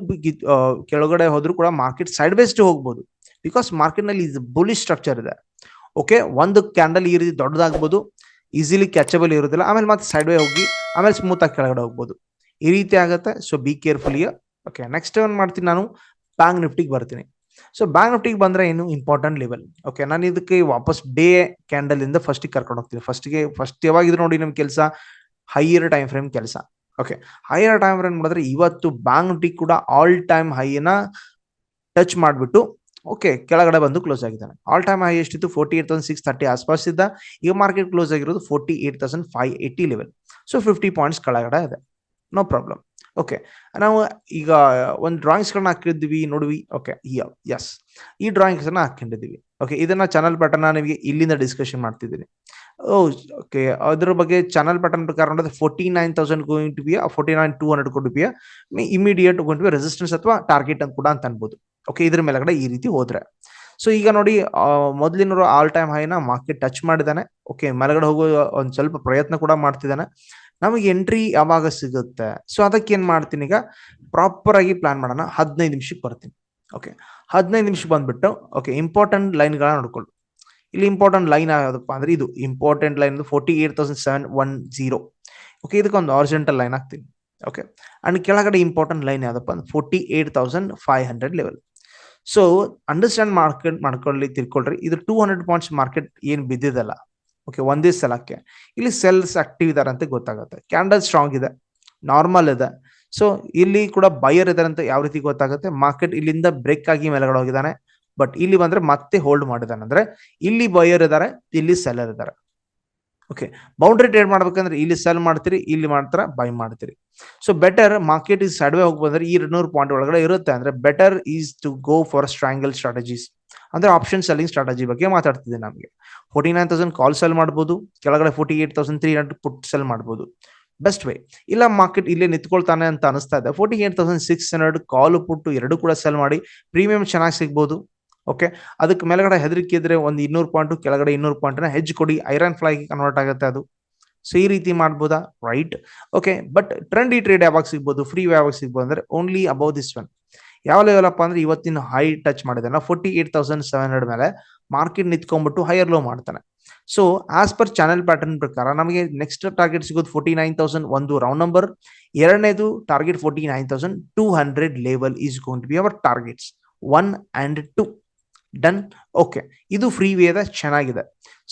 ಕೆಳಗಡೆ ಹೋದ್ರು ಕೂಡ ಮಾರ್ಕೆಟ್ ಸೈಡ್ ಬೇಸ್ಟ್ ಹೋಗ್ಬೋದು. ಬಿಕಾಸ್ ಮಾರ್ಕೆಟ್ನಲ್ಲಿ ಬುಲಿ ಸ್ಟ್ರಕ್ಚರ್ ಇದೆ. ಓಕೆ ಒಂದು ಕ್ಯಾಂಡಲ್ ಈ ರೀತಿ ದೊಡ್ಡದಾಗ್ಬೋದು ಈಸಿಲಿ ಕ್ಯಾಚಬಲ್ ಇರೋದಿಲ್ಲ. ಆಮೇಲೆ ಮತ್ತೆ ಸೈಡ್ ವೇ ಹೋಗಿ, ಆಮೇಲೆ ಸ್ಮೂತ್ ಆಗಿ ಕೆಳಗಡೆ ಹೋಗ್ಬೋದು. ಈ ರೀತಿ ಆಗುತ್ತೆ. So be careful okay next ಏನ್ ಮಾಡ್ತೀನಿ ನಾನು? ಬ್ಯಾಂಕ್ ನಿಫ್ಟಿಗೆ ಬರ್ತೀನಿ. ಸೊ ಬ್ಯಾಂಕ್ ನಿಫ್ಟಿಗೆ ಬಂದ್ರೆ ಏನು ಇಂಪಾರ್ಟೆಂಟ್ ಲೆವೆಲ್ ಓಕೆ ನಾನು ಇದಕ್ಕೆ ವಾಪಸ್ ಡೇ ಕ್ಯಾಂಡಲ್ ಇಂದ ಫಸ್ಟ್ ಕರ್ಕೊಂಡು ಹೋಗ್ತೀನಿ. ಫಸ್ಟ್ಗೆ ಫಸ್ಟ್ ಯಾವಾಗಿದ್ರು ನೋಡಿ ನಮ್ ಕೆಲಸ ಹೈಯರ್ ಟೈಮ್ ಫ್ರೇಮ್ ಕೆಲಸ. ಓಕೆ ಹೈಯರ್ ಟೈಮ್ ಫ್ರೇಮ್ ಮಾಡಿದ್ರೆ ಇವತ್ತು ಬ್ಯಾಂಕ್ ನಿಫ್ಟಿ ಕೂಡ ಆಲ್ ಟೈಮ್ ಹೈನ ಟಚ್ ಮಾಡಿಬಿಟ್ಟು ಓಕೆ ಕೆಳಗಡೆ ಬಂದು ಕ್ಲೋಸ್ ಆಗಿದ್ದಾನೆ. ಆಲ್ ಟೈಮ್ ಹೈ ಎಷ್ಟಿತ್ತು? Forty eight thousand six thirty ಆಸ್ಪಾಸ್ ಇದ್ದ. ಈಗ ಮಾರ್ಕೆಟ್ ಕ್ಲೋಸ್ ಆಗಿರೋದು forty eight thousand five eighty level so fifty points ಕೆಳಗಡೆ ಇದೆ. ನೋ ಪ್ರಾಬ್ಲಮ್ ಓಕೆ ನಾವು ಈಗ ಒಂದು ಡ್ರಾಯಿಂಗ್ಸ್ಗಳನ್ನ ಹಾಕಿದ್ವಿ ನೋಡ್ವಿ. ಓಕೆ ಎಸ್ ಈ ಡ್ರಾಯಿಂಗ್ಸನ್ನ ಹಾಕೊಂಡಿದ್ದೀವಿ ಓಕೆ ಇದನ್ನ ಚಾನಲ್ ಪ್ಯಾಟರ್ನ್ ನಿಮಗೆ ಇಲ್ಲಿಂದ ಡಿಸ್ಕಷನ್ ಮಾಡ್ತಿದ್ದೀನಿ. ಓಕೆ ಅದ್ರ ಬಗ್ಗೆ ಚಾನಲ್ ಪ್ಯಾಟರ್ನ್ ಪ್ರಕಾರ ನೋಡಿದ್ರೆ forty nine thousand going to be forty nine two hundred ಕೊಟ್ಟು be immediate going to be resistance ಅಥವಾ ಟಾರ್ಗೆಟ್ ಅಂತ ಕೂಡ ಅಂತ ಅನ್ಬೋದು. ಓಕೆ ಇದ್ರ ಮೇಲ್ಗಡೆ ಈ ರೀತಿ ಹೋದ್ರೆ. ಸೊ ಈಗ ನೋಡಿ ಮೊದಲಿನ ಆಲ್ ಟೈಮ್ ಹೈನ ಮಾರ್ಕೆಟ್ ಟಚ್ ಮಾಡಿದಾನೆ ಓಕೆ ಮೇಲ್ಗಡೆ ಹೋಗೋ ಒಂದು ಸ್ವಲ್ಪ ಪ್ರಯತ್ನ ಕೂಡ ಮಾಡ್ತಿದ್ದಾನೆ. ನಮಗೆ ಎಂಟ್ರಿ ಯಾವಾಗ ಸಿಗುತ್ತೆ? ಸೊ ಅದಕ್ಕೆ ಏನು ಮಾಡ್ತೀನಿ ಈಗ? ಪ್ರಾಪರ್ ಆಗಿ ಪ್ಲಾನ್ ಮಾಡೋಣ. ಹದಿನೈದು ನಿಮಿಷಕ್ಕೆ ಬರ್ತೀನಿ. ಓಕೆ ಹದಿನೈದು ನಿಮಿಷ ಬಂದ್ಬಿಟ್ಟು ಓಕೆ ಇಂಪಾರ್ಟೆಂಟ್ ಲೈನ್ಗಳನ್ನ ನೋಡ್ಕೊಳ್ಳಿ ಇಲ್ಲಿ ಇಂಪಾರ್ಟೆಂಟ್ ಲೈನ್ ಯಾವುದಪ್ಪ ಅಂದ್ರೆ ಇದು. Important line forty eight thousand seven one zero okay ಇದಕ್ಕೊಂದು ಆರ್ಜೆಂಟಲ್ ಲೈನ್ ಹಾಕ್ತೀನಿ. ಓಕೆ ಅಂಡ್ ಕೆಳಗಡೆ ಇಂಪಾರ್ಟೆಂಟ್ ಲೈನ್ ಯಾವುದಪ್ಪ ಅಂದ್ರೆ forty eight thousand five hundred level so understand market ಮಾಡ್ಕೊಳ್ಳಿ, ತಿಳ್ಕೊಳ್ರಿ. ಇದು ಟೂ ಹಂಡ್ರೆಡ್ ಪಾಯಿಂಟ್ಸ್ ಮಾರ್ಕೆಟ್ ಏನು ಬಿದ್ದಿದಲ್ಲ. ಓಕೆ ಒಂದೇ ಸಲಕ್ಕೆ. ಇಲ್ಲಿ ಸೆಲ್ಸ್ ಆಕ್ಟಿವ್ ಇದಾರೆ ಅಂತ ಗೊತ್ತಾಗುತ್ತೆ. ಕ್ಯಾಂಡಲ್ ಸ್ಟ್ರಾಂಗ್ ಇದೆ. ನಾರ್ಮಲ್ ಇದೆ. ಸೊ ಇಲ್ಲಿ ಕೂಡ ಬಯರ್ ಇದಾರೆ ಅಂತ ಯಾವ ರೀತಿ ಗೊತ್ತಾಗುತ್ತೆ? ಮಾರ್ಕೆಟ್ ಇಲ್ಲಿಂದ ಬ್ರೇಕ್ ಆಗಿ ಮೇಲೆಗಡೆ ಹೋಗಿದ್ದಾನೆ. ಬಟ್ ಇಲ್ಲಿ ಬಂದ್ರೆ ಮತ್ತೆ ಹೋಲ್ಡ್ ಮಾಡಿದಾನೆ. ಅಂದ್ರೆ ಇಲ್ಲಿ ಬಯರ್ ಇದಾರೆ, ಇಲ್ಲಿ ಸೆಲ್ಲರ್ ಇದಾರೆ. ಓಕೆ ಬೌಂಡ್ರಿ ಟ್ರೇಡ್ ಮಾಡ್ಬೇಕಂದ್ರೆ ಇಲ್ಲಿ ಸೆಲ್ ಮಾಡ್ತೀರಿ, ಇಲ್ಲಿ ಮಾಡ್ತಾರ ಬೈ ಮಾಡ್ತೀರಿ. So better market is sideways ಹೋಗಿ ಬಂದ್ರೆ ಈ ಎರಡ್ನೂರು ಪಾಯಿಂಟ್ ಒಳಗಡೆ ಇರುತ್ತೆ. ಅಂದ್ರೆ better is to go for strangle strategies ಅಂದ್ರೆ ಆಪ್ಷನ್ ಸೆಲ್ಲಿಂಗ್ ಸ್ಟ್ರಾಟಜಿ ಬಗ್ಗೆ ಮಾತಾಡ್ತಿದೆ ನಮಗೆ. Forty nine thousand call sell ಮಾಡ್ಬೋದು, ಕೆಳಗಡೆ forty eight thousand three hundred put sell ಮಾಡ್ಬೋದು. ಬೆಸ್ಟ್ ವೇ ಇಲ್ಲ ಮಾರ್ಕೆಟ್ ಇಲ್ಲೇ ನಿಂತ್ಕೊಳ್ತಾನೆ ಅಂತ ಅನಿಸ್ತಾ ಇದೆ. Forty eight thousand six hundred call put ಎರಡು ಕೂಡ ಸೆಲ್ ಮಾಡಿ ಪ್ರೀಮಿಯಂ ಚೆನ್ನಾಗಿ ಸಿಗ್ಬೋದು. ಓಕೆ ಅದಕ್ಕೆ ಮೇಲ್ಗಡೆ ಹೆದರಿಕೆ ಇದ್ರೆ ಒಂದು ಇನ್ನೂರು ಪಾಯಿಂಟ್ ಕೆಳಗಡೆ ಇನ್ನೂರು ಪಾಯಿಂಟ್ ಹೆಜ್ ಕೊಡಿ. ಐರನ್ ಫ್ಲೈಗೆ ಕನ್ವರ್ಟ್ ಆಗುತ್ತೆ ಅದು. ಸೊ ಈ ರೀತಿ ಮಾಡ್ಬೋದಾ? ರೈಟ್ ಓಕೆ ಬಟ್ ಟ್ರೆಂಡ್ ಈ ಟ್ರೇಡ್ ಯಾವಾಗ ಸಿಗ್ಬೋದು? ಫ್ರೀ ಯಾವಾಗ ಸಿಗ್ಬೋದು? ಅಂದ್ರೆ ಓನ್ಲಿ ಅಬೌವ್ ದಿಸ್ ಒನ್ ಯಾವ ಲೆವೆಲ್ ಅಪ್ಪ ಅಂದ್ರೆ ಇವತ್ತಿನ ಹೈ ಟಚ್ ಮಾಡಿದಾನೆ forty eight thousand seven hundred ಮೇಲೆ ಮಾರ್ಕೆಟ್ ನಿಂತ್ಕೊಂಡ್ಬಿಟ್ಟು ಹೈಯರ್ ಲೋ ಮಾಡ್ತಾನೆ. So as per channel pattern ಪ್ರಕಾರ ನಮಗೆ ನೆಕ್ಸ್ಟ್ ಟಾರ್ಗೆಟ್ ಸಿಗೋದು ಫೋರ್ಟಿ ನೈನ್ ತೌಸಂಡ್ ಒಂದು ರೌಂಡ್ ನಂಬರ್ ಎರಡನೇದು target forty nine thousand two hundred level is going to be our targets one and two done okay ಇದು free ವೇದ ಚೆನ್ನಾಗಿದೆ.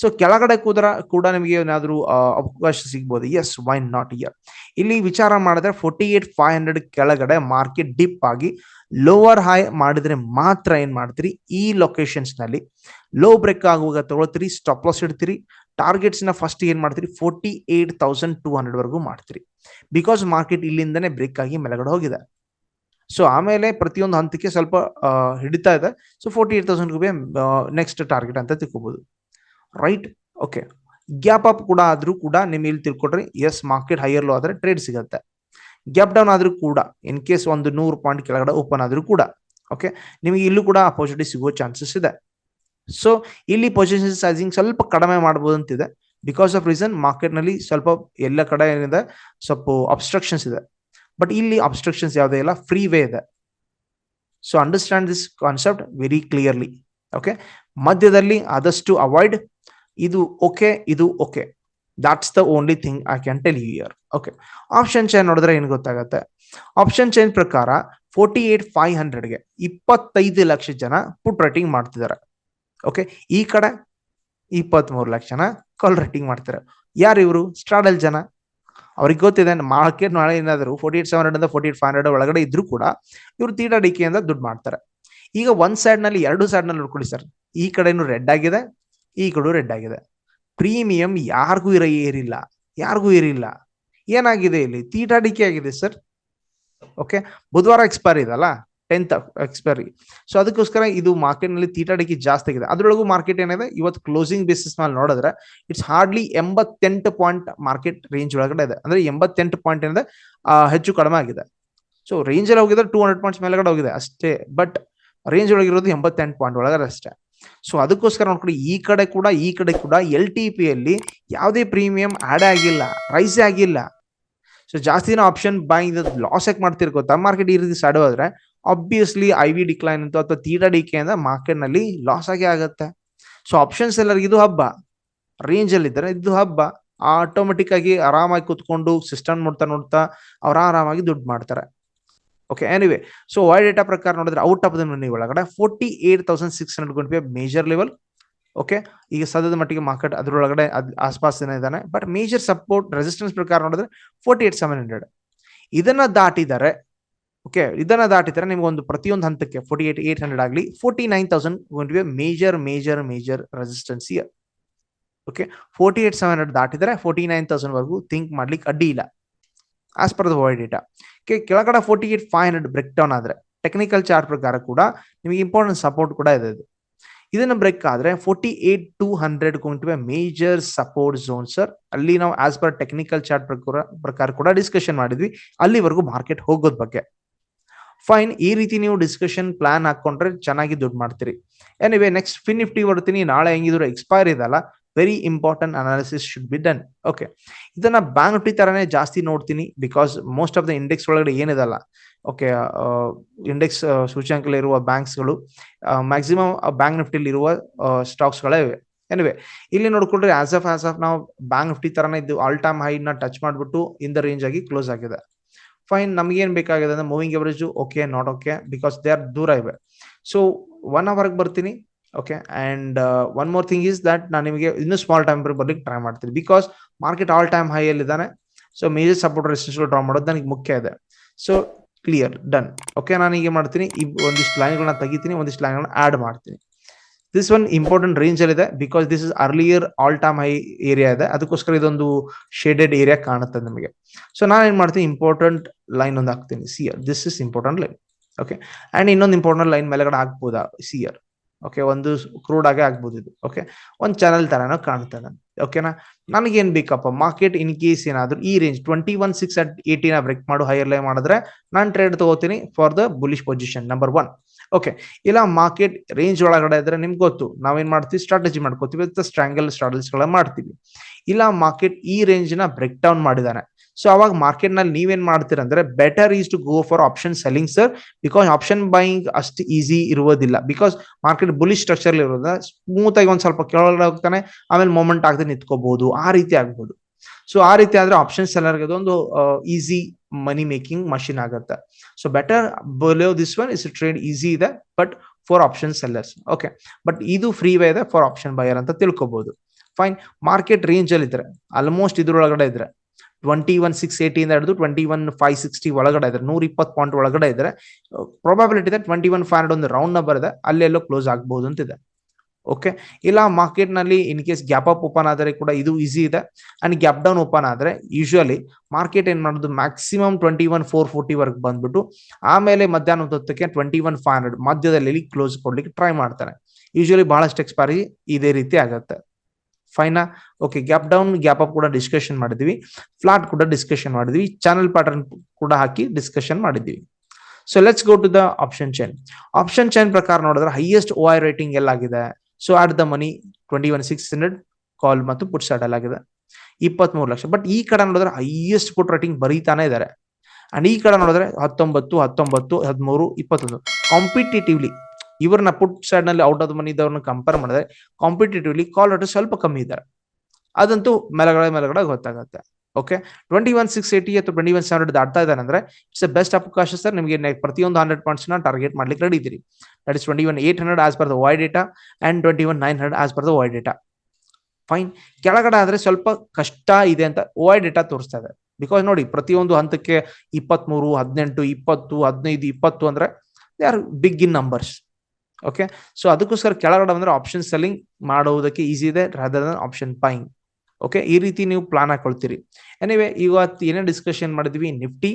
So ಕೆಳಗಡೆ ಕೂದ್ರ ಕೂಡ ನಿಮಗೆ ಏನಾದರೂ ಅವಕಾಶ ಸಿಗ್ಬೋದು. ಎಸ್ ವೈ ನಾಟ್ ಇಯರ್ ಇಲ್ಲಿ ವಿಚಾರ ಮಾಡಿದ್ರೆ ಫೋರ್ಟಿ ಏಟ್ ಫೈವ್ ಹಂಡ್ರೆಡ್ ಕೆಳಗಡೆ ಮಾರ್ಕೆಟ್ ಡಿಪ್ ಆಗಿ ಲೋವರ್ ಹೈ ಮಾಡಿದ್ರೆ ಮಾತ್ರ ಏನು ಮಾಡ್ತೀರಿ? ಈ ಲೊಕೇಶನ್ಸ್ನಲ್ಲಿ ಲೋ ಬ್ರೇಕ್ ಆಗುವಾಗ ತಗೊಳ್ತೀರಿ ಸ್ಟಾಪ್ ಲಾಸ್ ಇಡ್ತೀರಿ. ಟಾರ್ಗೆಟ್ಸ್ನ ಫಸ್ಟ್ ಏನು ಮಾಡ್ತೀರಿ? Forty eight thousand two hundred ವರೆಗೂ ಮಾಡ್ತೀರಿ. ಬಿಕಾಸ್ ಮಾರ್ಕೆಟ್ ಇಲ್ಲಿಂದನೇ ಬ್ರೇಕ್ ಆಗಿ ಮೇಲೆಗಡೆ ಹೋಗಿದೆ. ಸೊ ಆಮೇಲೆ ಪ್ರತಿಯೊಂದು ಹಂತಕ್ಕೆ ಸ್ವಲ್ಪ ಹಿಡಿತಾ ಇದೆ. ಸೊ ಫೋರ್ಟಿ ಏಟ್ ತೌಸಂಡ್ ರೂಪಾಯಿ ನೆಕ್ಸ್ಟ್ ಟಾರ್ಗೆಟ್ ಅಂತ ತಿಳ್ಕೊಬಹುದು ರೈಟ್ ಓಕೆ ಗ್ಯಾಪ್ ಅಪ್ ಕೂಡ ಆದ್ರೂ ಕೂಡ ನಿಮ್ಗೆ ಇಲ್ಲಿ ತಿಳ್ಕೊಡ್ರಿ ಎಸ್ ಮಾರ್ಕೆಟ್ ಹೈಯರ್ ಲೋ ಆದ್ರೆ ಟ್ರೇಡ್ ಸಿಗುತ್ತೆ. ಗ್ಯಾಪ್ ಡೌನ್ ಆದ್ರೂ ಕೂಡ ಇನ್ ಕೇಸ್ ಒಂದು ನೂರು ಪಾಯಿಂಟ್ ಕೆಳಗಡೆ ಓಪನ್ ಆದ್ರೂ ಕೂಡ ಓಕೆ ನಿಮಗೆ ಇಲ್ಲೂ ಕೂಡ ಅಪರ್ಚುನಿಟಿ ಸಿಗೋ ಚಾನ್ಸಸ್ ಇದೆ. ಸೊ ಇಲ್ಲಿ ಪೊಸಿಷನ್ ಸೈಜಿಂಗ್ ಸ್ವಲ್ಪ ಕಡಿಮೆ ಮಾಡಬಹುದು ಅಂತಿದೆ ಬಿಕಾಸ್ ಆಫ್ ರೀಸನ್ ಮಾರ್ಕೆಟ್ನಲ್ಲಿ ಸ್ವಲ್ಪ ಎಲ್ಲ ಕಡೆ ಏನಿದೆ, ಸ್ವಲ್ಪ ಅಬ್ಸ್ಟ್ರಕ್ಷನ್ಸ್ ಇದೆ. ಬಟ್ ಇಲ್ಲಿ ಅಬ್ಸ್ಟ್ರಕ್ಷನ್ಸ್ ಯಾವುದೇ ಇಲ್ಲ ಫ್ರೀ ವೇ ಇದೆ. So understand this concept very clearly okay ಮಧ್ಯದಲ್ಲಿ ಆದಷ್ಟು ಅವಾಯ್ಡ್ ಇದು ಓಕೆ ಇದು okay that's the only thing I can tell you here okay option change ನೋಡಿದ್ರೆ ಏನು ಗೊತ್ತಾಗುತ್ತೆ? ಆಪ್ಷನ್ ಚೇಂಜ್ ಪ್ರಕಾರ ಫೋರ್ಟಿ ಏಟ್ ಫೈವ್ ಹಂಡ್ರೆಡ್ಗೆ ಇಪ್ಪತ್ತೈದು ಲಕ್ಷ ಜನ ಪುಟ್ ರೈಟಿಂಗ್ ಮಾಡ್ತಿದ್ದಾರೆ ಓಕೆ ಈ ಕಡೆ ಇಪ್ಪತ್ಮೂರು ಲಕ್ಷ ಜನ ಕಾಲ್ ರೈಟಿಂಗ್ ಮಾಡ್ತಾರೆ ಯಾರು ಇವರು ಸ್ಟ್ರಾಡಲ್ ಜನ. ಅವ್ರಿಗೆ ಗೊತ್ತಿದೆ ಮಾರ್ಕೆಟ್ ನಾಳೆ ಏನಾದರೂ forty eight seven hundred forty eight five hundred ಒಳಗಡೆ ಇದ್ರು ಕೂಡ ಇವರು ತೀಟಾ ಡಿಕೆಯಿಂದ ದುಡ್ಡು ಮಾಡ್ತಾರೆ. ಈಗ ಒಂದ್ ಸೈಡ್ನಲ್ಲಿ, ಎರಡು ಸೈಡ್ನಲ್ಲಿ ನೋಡ್ಕೊಳ್ಳಿ ಸರ್. ಈ ಕಡೆನೂ ರೆಡ್ ಆಗಿದೆ, ಈ ಕಡೆ ರೆಡ್ ಆಗಿದೆ. ಪ್ರೀಮಿಯಂ ಯಾರಿಗೂ ಇರ, ಏರಿಲ್ಲ, ಯಾರಿಗೂ ಏರಿಲ್ಲ. ಏನಾಗಿದೆ ಇಲ್ಲಿ? ತೀಟಾ ಡಿಕೆ ಆಗಿದೆ ಸರ್. ಓಕೆ ಬುಧವಾರ ಎಕ್ಸ್ಪೈರ್ ಇದಲ್ಲ ಟೆಂತ್ ಎಕ್ಸ್ಪೈರಿ ಸೊ ಅದಕ್ಕೋಸ್ಕರ ಇದು ಮಾರ್ಕೆಟ್ನಲ್ಲಿ ತೀಟಾಡಿಕೆ ಜಾಸ್ತಿ ಆಗಿದೆ. ಅದರೊಳಗೂ ಮಾರ್ಕೆಟ್ ಏನಿದೆ? ಇವತ್ತು ಕ್ಲೋಸಿಂಗ್ ಬೇಸಿಸ್ ಮೇಲೆ ನೋಡಿದ್ರೆ ಇಟ್ಸ್ ಹಾರ್ಡ್ಲಿ ಎಂಬತ್ತೆಂಟು ಪಾಯಿಂಟ್ ಮಾರ್ಕೆಟ್ ರೇಂಜ್ ಒಳಗಡೆ ಇದೆ. ಅಂದ್ರೆ ಎಂಬತ್ತೆಂಟು ಪಾಯಿಂಟ್ ಏನಿದೆ ಹೆಚ್ಚು ಕಡಿಮೆ ಆಗಿದೆ. ಸೊ ರೇಂಜ್ ಅಲ್ಲಿ ಹೋಗಿದ್ರೆ ಟೂ ಹಂಡ್ರೆಡ್ ಪಾಯಿಂಟ್ಸ್ ಮೇಲೆಗಡೆ ಹೋಗಿದೆ ಅಷ್ಟೇ. ಬಟ್ ರೇಂಜ್ ಒಳಗಿರೋದು ಎಂಬತ್ತೆಂಟು ಪಾಯಿಂಟ್ ಒಳಗಡೆ ಅಷ್ಟೇ. ಸೊ ಅದಕ್ಕೋಸ್ಕರ ನೋಡ್ಕೊಂಡು ಈ ಕಡೆ ಕೂಡ, ಈ ಕಡೆ ಕೂಡ ಎಲ್ ಟಿ ಪಿ ಅಲ್ಲಿ ಯಾವುದೇ ಪ್ರೀಮಿಯಂ ಆಡ್ ಆಗಿಲ್ಲ ರೈಸೇ ಆಗಿಲ್ಲ. ಸೊ ಜಾಸ್ತಿ ಆಪ್ಷನ್ ಬೈ ಲಾಸ್ ಯಾಕೆ ಮಾಡ್ತಿರ್ ಗೊತ್ತಾ? ಮಾರ್ಕೆಟ್ ಈ ರೀತಿ ಸಾಡೋದ್ರೆ ಹೋದ್ರೆ ಆಬ್ವಿಯಸ್ಲಿ ಐ ವಿ ಡಿಕ್ಲೈನ್ ಅಂತ ಅಥವಾ ತೀಟಾ ಡಿಕೆ ಅಂದ್ರೆ ಮಾರ್ಕೆಟ್ನಲ್ಲಿ ಲಾಸ್ ಆಗಿ ಆಗುತ್ತೆ. ಸೊ ಆಪ್ಷನ್ಸ್ ಎಲ್ಲರಿಗೆ ಇದು ಹಬ್ಬ. ರೇಂಜ್ ಅಲ್ಲಿ ಇದ್ರೆ ಇದು ಹಬ್ಬ. ಆಟೋಮೆಟಿಕ್ ಆಗಿ ಆರಾಮಾಗಿ ಕುತ್ಕೊಂಡು ಸಿಸ್ಟಮ್ ನೋಡ್ತಾ ನೋಡ್ತಾ ಅವ್ರ ಆರಾಮಾಗಿ ದುಡ್ಡು ಮಾಡ್ತಾರೆ. ಓಕೆ ಎನಿವೆ ಸೊ ವೈ ಡೇಟಾ ಪ್ರಕಾರ ನೋಡಿದ್ರೆ ಔಟ್ ಆಫ್ ದ ಮನಿ ಒಳಗಡೆ forty eight thousand six hundred be major level okay ಈಗ ಸದ್ಯದ ಮಟ್ಟಿಗೆ ಮಾರ್ಕೆಟ್ ಅದರೊಳಗಡೆ ಅದ್ ದಿನ ಇದ್ದಾನೆ. ಬಟ್ ಮೇಜರ್ ಸಪೋರ್ಟ್ ರೆಸಿಸ್ಟೆನ್ಸ್ ಪ್ರಕಾರ ನೋಡಿದ್ರೆ ಫೋರ್ಟಿ ಏಟ್ ಸೆವೆನ್ ಹಂಡ್ರೆಡ್ ಇದನ್ನ ದಾಟಿದರೆ ಓಕೆ ಇದನ್ನ ದಾಟಿದ್ರೆ ನಿಮ್ಗೆ ಒಂದು ಪ್ರತಿಯೊಂದು ಹಂತಕ್ಕೆ ಫೋರ್ಟಿ ಏಟ್ ಏಟ್ ಹಂಡ್ರೆಡ್ ಆಗಲಿ forty nine thousand be major major major resistance here okay forty eight seven hundred ದಾಟಿದ್ರೆ forty nine thousand ವರೆಗೂ ಥಿಂಕ್ ಮಾಡ್ಲಿಕ್ಕೆ ಅಡ್ಡಿ ಇಲ್ಲ. As per the world data okay ಕೆಳಗಡೆ forty eight five hundred break down ಆದ್ರೆ technical chart ಪ್ರಕಾರ ಕೂಡ ನಿಮಗೆ important support ಕೂಡ ಇದೆ ಇದು. ಇದನ್ನು ಬ್ರೇಕ್ ಆದ್ರೆ forty eight two hundred going to major support zone sir ಅಲ್ಲಿ ನಾವು ಆಸ್ ಪರ್ ಟೆಕ್ನಿಕಲ್ ಚಾರ್ಟ್ ಪ್ರಕಾರ ಪ್ರಕಾರ ಕೂಡ ಡಿಸ್ಕಷನ್ ಮಾಡಿದ್ವಿ. ಅಲ್ಲಿವರೆಗೂ ಮಾರ್ಕೆಟ್ ಹೋಗೋದ್ ಬಗ್ಗೆ. ಫೈನ್ ಈ ರೀತಿ ನೀವು ಡಿಸ್ಕಷನ್ ಪ್ಲಾನ್ ಹಾಕೊಂಡ್ರೆ ಚೆನ್ನಾಗಿ ದುಡ್ಡು ಮಾಡ್ತೀರಿ. ಏನಿವೆ ನೆಕ್ಸ್ಟ್ ಫಿನ್ ನಿಫ್ಟಿ ಬರ್ತೀನಿ ನಾಳೆ ಹೆಂಗಿದ್ರು ಎಕ್ಸ್ಪೈರ್ ಇದಲ್ಲ very important analysis should be done okay ಇದನ್ನ ಬ್ಯಾಂಕ್ ನಿಫ್ಟಿ ತರನೇ ಜಾಸ್ತಿ ನೋಡ್ತೀನಿ because most of the index ಒಳಗಡೆ ಏನಿದಲ್ಲ ಓಕೆ ಇಂಡೆಕ್ಸ್ ಸೂಚ್ಯಂಕದಲ್ಲಿ ಇರುವ ಬ್ಯಾಂಕ್ಸ್ಗಳು ಮ್ಯಾಕ್ಸಿಮಮ್ ಬ್ಯಾಂಕ್ ನಿಫ್ಟಿಲಿ ಇರುವ ಸ್ಟಾಕ್ಸ್ ಗಳೇ ಇವೆ. ಎನಿವೆ ಇಲ್ಲಿ ನೋಡ್ಕೊಂಡ್ರೆ ಆಸ್ ಆಫ್ ಆಸ್ ಆಫ್ ನಾವು ಬ್ಯಾಂಕ್ ನಿಫ್ಟಿ ತರನೇ ಇದ್ದು ಆಲ್ ಟೈಮ್ ಹೈ ನ ಟಚ್ ಮಾಡ್ಬಿಟ್ಟು ಇನ್ ದ ರೇಂಜ್ ಆಗಿ ಕ್ಲೋಸ್ ಆಗಿದೆ. ಫೈನ್ ನಮ್ಗೆ ಏನ್ ಬೇಕಾಗಿದೆ ಅಂದ್ರೆ moving average okay not okay because they are ದೂರ ಇವೆ. ಸೊ ಒನ್ ಅವರ್ಗೆ ಬರ್ತೀನಿ okay and one more thing is that ನಾನು ನಿಮಗೆ ಇನ್ನೂ ಸ್ಮಾಲ್ ಟೈಮ್ ಬರ್ಲಿಕ್ಕೆ ಟ್ರೈ ಮಾಡ್ತೀನಿ. Because market all time high ಅಲ್ಲಿ ಇದ್ದಾನೆ so major support resistance draw ಮಾಡೋದು ನನಗೆ ಮುಖ್ಯ ಇದೆ. ಸೊ ಕ್ಲಿಯರ್ ಡನ್ ಓಕೆ ನಾನು ಈಗ ಮಾಡ್ತೀನಿ, ಈ ಒಂದಿಷ್ಟು ಲೈನ್ಗಳನ್ನ ತೆಗಿತೀನಿ, ಒಂದಿಷ್ಟು ಲೈನ್ಗಳನ್ನ ಆಡ್ ಮಾಡ್ತೀನಿ. ದಿಸ್ ಒನ್ ಇಂಪಾರ್ಟೆಂಟ್ ರೇಂಜ್ ಅಲ್ಲಿ ಇದೆ because this is earlier all time high area ಇದೆ. ಅದಕ್ಕೋಸ್ಕರ ಇದೊಂದು ಶೇಡೆಡ್ ಏರಿಯಾ ಕಾಣುತ್ತೆ ನಿಮಗೆ. ಸೊ ನಾನು ಏನ್ ಮಾಡ್ತೀನಿ? ಇಂಪಾರ್ಟೆಂಟ್ ಲೈನ್ ಒಂದು ಹಾಕ್ತೀನಿ. See here this is important line okay and ಇನ್ನೊಂದು ಇಂಪಾರ್ಟೆಂಟ್ ಲೈನ್ ಮೇಲೆಗಡೆ ಹಾಕ್ಬೋದಾ? ಸಿಯರ್ ಓಕೆ ಒಂದು ಕ್ರೂಡ್ ಆಗೇ ಆಗ್ಬೋದು ಇದು. ಓಕೆ ಒಂದು ಚಾನಲ್ ತರನೋ ಕಾಣುತ್ತೆ ನಾನು ಓಕೆನಾ ನನಗೇನ್ ಬೇಕಪ್ಪ? ಮಾರ್ಕೆಟ್ ಇನ್ ಕೇಸ್ ಏನಾದ್ರು ಈ ರೇಂಜ್ ಟ್ವೆಂಟಿ ಒನ್ ಸಿಕ್ಸ್ ಅಟ್ ಏಯ್ಟಿನ ಬ್ರೇಕ್ ಮಾಡು ಹೈಯರ್ ಲೈ ಮಾಡಿದ್ರೆ ನಾನು ಟ್ರೇಡ್ ತಗೋತೀನಿ for the bullish position number one okay ಇಲ್ಲ ಮಾರ್ಕೆಟ್ ರೇಂಜ್ ಒಳಗಡೆ ಇದ್ರೆ ನಿಮ್ಗೆ ಗೊತ್ತು. ನಾವೇನ್ ಮಾಡ್ತೀವಿ? ಸ್ಟ್ರಾಟಜಿ ಮಾಡ್ಕೋತೀವಿ. ಸ್ಟ್ರಾಂಗಲ್ ಸ್ಟ್ರಾಟಜಿಗಳನ್ನ ಗಳ ಮಾಡ್ತೀವಿ. ಇಲ್ಲ ಮಾರ್ಕೆಟ್ ಈ ರೇಂಜ್ನ ಬ್ರೇಕ್ ಡೌನ್ ಮಾಡಿದಾನೆ. ಸೊ ಅವಾಗ ಮಾರ್ಕೆಟ್ನಲ್ಲಿ ನೀವೇನ್ ಮಾಡ್ತೀರ ಅಂದ್ರೆ better is to go for option selling sir because option buying ಅಷ್ಟು ಈಸಿ ಇರುವುದಿಲ್ಲ. ಬಿಕಾಸ್ ಮಾರ್ಕೆಟ್ ಬುಲಿಶ್ ಸ್ಟ್ರಕ್ಚರ್ ಇರೋದ್ರಿಂದ ಸ್ಮೂತ್ ಆಗಿ ಒಂದ್ ಸ್ವಲ್ಪ ಕೆಳಗಡೆ ಹೋಗ್ತಾನೆ, ಆಮೇಲೆ ಮೂಮೆಂಟ್ ಆಗದೆ ನಿಂತ್ಕೋಬಹುದು ಆ ರೀತಿ ಆಗ್ಬೋದು. ಸೊ ಆ ರೀತಿ ಆದ್ರೆ ಆಪ್ಷನ್ ಸೆಲ್ಲರ್ಗೆ ಅದೊಂದು ಈಸಿ ಮನಿ ಮೇಕಿಂಗ್ ಮಷಿನ್ ಆಗುತ್ತೆ. So better below this one is trade easy ಇದೆ but for option sellers okay but ಇದು ಫ್ರೀ ವೇ ಇದೆ ಫಾರ್ ಆಪ್ಷನ್ ಬೈಯರ್ ಅಂತ ತಿಳ್ಕೊಬಹುದು ಫೈನ್ ಮಾರ್ಕೆಟ್ ರೇಂಜ್ ಅಲ್ಲಿ ಇದ್ರೆ ಆಲ್ಮೋಸ್ಟ್ ಇದ್ರೊಳಗಡೆ ಇದ್ರೆ ಟ್ವೆಂಟಿ ಒನ್ ಸಿಕ್ಸ್ ಏಟಿಯಿಂದ ಹಿಡಿದು ಟ್ವೆಂಟಿ ಒನ್ ಫೈವ್ ಸಿಕ್ಸ್ಟಿ ಒಳಗಡೆ ಇದ್ರೆ ನೂರ ಇಪ್ಪತ್ತು ಪಾಯಿಂಟ್ ಒಳಗಡೆ ಇದ್ರೆ ಪ್ರಾಬಬಿಲಿಟಿ ಇದೆ ಟ್ವೆಂಟಿ ಒನ್ ಫೈವ್ ಹಂಡ್ರೆಡ್ ಒಂದು ರೌಂಡ್ ನಂಬರ್ ಇದೆ, ಅಲ್ಲೆಲ್ಲೋ ಕ್ಲೋಸ್ ಆಗ್ಬಹುದು ಅಂತಿದೆ. ಓಕೆ ಇಲ್ಲ ಮಾರ್ಕೆಟ್ನಲ್ಲಿ in case gap up open ಆದರೆ ಕೂಡ ಇದು ಈಸಿ ಇದೆ. ಅಂಡ್ ಗ್ಯಾಪ್ ಡೌನ್ ಓಪನ್ ಆದ್ರೆ ಯೂಶುವಲಿ ಮಾರ್ಕೆಟ್ ಏನ್ ಮಾಡೋದು? Maximum twenty one four forty ವರ್ಗ್ ಬಂದ್ಬಿಟ್ಟು ಆಮೇಲೆ ಮಧ್ಯಾಹ್ನ ಹೊತ್ತಕ್ಕೆ ಟ್ವೆಂಟಿ ಒನ್ ಫೈವ್ ಹಂಡ್ರೆಡ್ ಮಧ್ಯದಲ್ಲಿ ಕ್ಲೋಸ್ ಕೊಡ್ಲಿಕ್ಕೆ ಟ್ರೈ ಮಾಡ್ತಾರೆ. ಯೂಶುವಲಿ ಬಹಳಷ್ಟು ಎಕ್ಸ್ಪೈರಿ ಇದೇ ರೀತಿ ಆಗುತ್ತೆ. ಫೈನಾ okay gap down gap up ಕೂಡ ಡಿಸ್ಕಷನ್ ಮಾಡಿದ್ವಿ. ಫ್ಲಾಟ್ ಕೂಡ ಡಿಸ್ಕಷನ್ ಮಾಡಿದ್ವಿ. ಚಾನಲ್ ಪ್ಯಾಟರ್ನ್ ಕೂಡ ಹಾಕಿ ಡಿಸ್ಕಷನ್ ಮಾಡಿದ್ವಿ. So let's go to the option chain option chain ಪ್ರಕಾರ ನೋಡಿದ್ರೆ highest O I rating ಎಲ್ಲಾಗಿದೆ? So at the money twenty one six hundred call ಮತ್ತು ಪುಟ್ ಸೆಟಲ್ ಆಗಿದೆ. ಇಪ್ಪತ್ತ್ ಮೂರು ಲಕ್ಷ. ಬಟ್ ಈ ಕಡೆ ನೋಡಿದ್ರೆ ಹೈಯೆಸ್ಟ್ ಪುಟ್ ರೇಟಿಂಗ್ ಬರೀತಾನೆ ಇದ್ದಾರೆ ಅಂಡ್ ಈ ಕಡೆ ನೋಡಿದ್ರೆ ಹತ್ತೊಂಬತ್ತು ಹತ್ತೊಂಬತ್ತು, ಹದಿಮೂರು, ಇಪ್ಪತ್ತೊಂದು. ಕಾಂಪಿಟೇಟಿವ್ಲಿ ಇವ್ರನ್ನ ಪುಟ್ ಸೈಡ್ನಲ್ಲಿ ಔಟ್ ಆಫ್ ಮನಿ ಇದ್ದವ್ರನ್ನ ಕಂಪೇರ್ ಮಾಡಿದ್ರೆ ಕಾಂಪಿಟೇಟಿವ್ಲಿ ಕಾಲ್ ರೇಟ್ ಸ್ವಲ್ಪ ಕಮ್ಮಿ ಇದ್ದಾರೆ ಅದಂತೂ ಮೇಲಗಡೆ ಮೇಲಗಡೆ ಗೊತ್ತಾಗುತ್ತೆ. Okay twenty one six eighty ಅಥವಾ ಟ್ವೆಂಟಿ ಒನ್ ಸೆವೆನ್ ಆಡ್ತಾ ಇದ್ದಾರೆ ಅಂದ್ರೆ ಇಟ್ಸ್ ಬೆಸ್ಟ್ ಅವಕಾಶ ಸರ್ ನಿಮಗೆ ಪ್ರತಿಯೊಂದು ಹಂಡ್ರೆಡ್ ಪಾಯಿಂಟ್ಸ್ನ ಟಾರ್ಗೆಟ್ ಮಾಡ್ಲಿಕ್ಕೆ ರೆಡಿ ಇದ್ದೀರಿ. That is twenty one eight hundred as per the Y data and twenty one nine hundred as per the Y data fine ಕೆಳಗಡೆ ಆದರೆ ಸ್ವಲ್ಪ ಕಷ್ಟ ಇದೆ ಅಂತ ವೈ ಡೇಟಾ ತೋರಿಸ್ತಾ ಇದೆ. ಬಿಕಾಸ್ ನೋಡಿ, ಪ್ರತಿಯೊಂದು ಹಂತಕ್ಕೆ ಇಪ್ಪತ್ಮೂರು, ಹದಿನೆಂಟು, ಇಪ್ಪತ್ತು, ಹದಿನೈದು, ಇಪ್ಪತ್ತು ಅಂದ್ರೆ they are big in numbers okay so ಅದಕ್ಕೋಸ್ಕರ ಕೆಳಗಡೆ ಬಂದ್ರೆ ಆಪ್ಷನ್ ಸೆಲ್ಲಿಂಗ್ ಮಾಡುವುದಕ್ಕೆ ಈಸಿ ಇದೆ rather than option buying okay ಈ ರೀತಿ ನೀವು ಪ್ಲಾನ್ ಹಾಕೊಳ್ತೀರಿ. ಎನಿವೆ ಇವತ್ತು ಏನೇ ಡಿಸ್ಕಷನ್ ಮಾಡಿದ್ವಿ ನಿಫ್ಟಿ